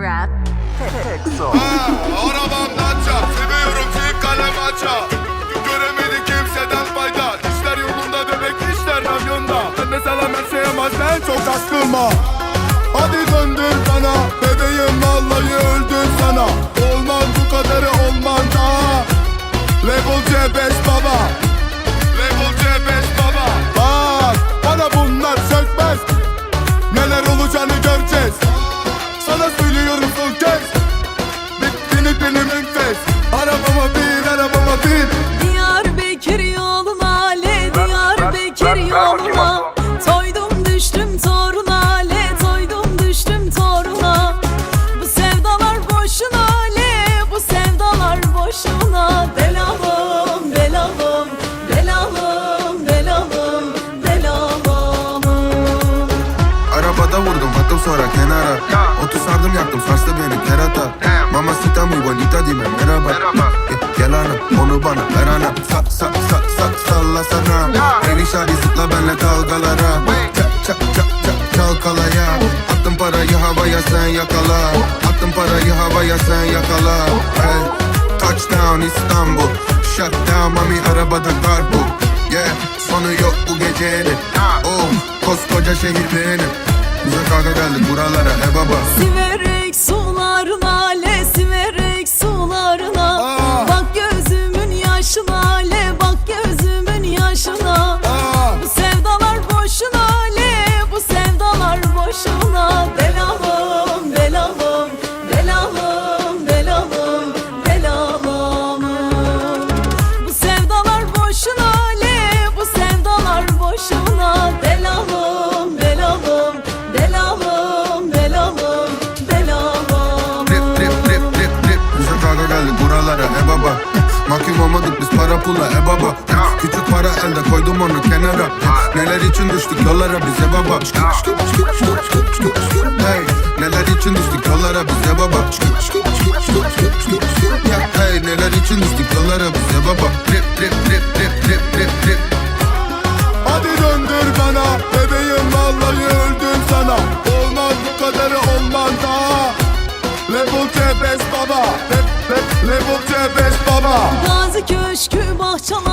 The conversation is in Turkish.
Rap Pixel. Arabamdan çak Seviyorum çift kalem aça Göremedi kimseden fayda. İşler yolunda bebek işler ravyonda Ben de salamen sevmez ben çok aşkıma. Hadi döndür bana Bebeğim vallahi öldüm sana. Olmaz bu kadarı olmaz daha. Level C5 baba sonra kenara. Otu sardım yaktım sarstı beni kerata. Mama sita muy bonita dime merhaba. Ge- Gel ana onu bana ver ana. Sa sa sa sa salla sana. Baby şadi zıpla benle dalgalara Çak çak çak çak çalkalaya. Attım parayı havaya sen yakala. Attım parayı havaya sen yakala. Hey. Touchdown İstanbul. Shut down mami arabada karpuz Yeah sonu yok bu gecenin. Oh koskoca şehir benim baba Mahkum olmadık biz para pula e baba. Küçük para elde koydum onu kenara. Neler için düştük yollara bize baba. Hey neler için düştük yollara bize baba. Hey neler için düştük yollara bize baba. Rip rip rip rip rip rip rip. Hadi döndür bana bebeğim vallahi öldüm sana. Olmaz bu kadarı olmaz daha. Level tepes baba Hep Level C5 baba. Gazi köşkü bahçalar.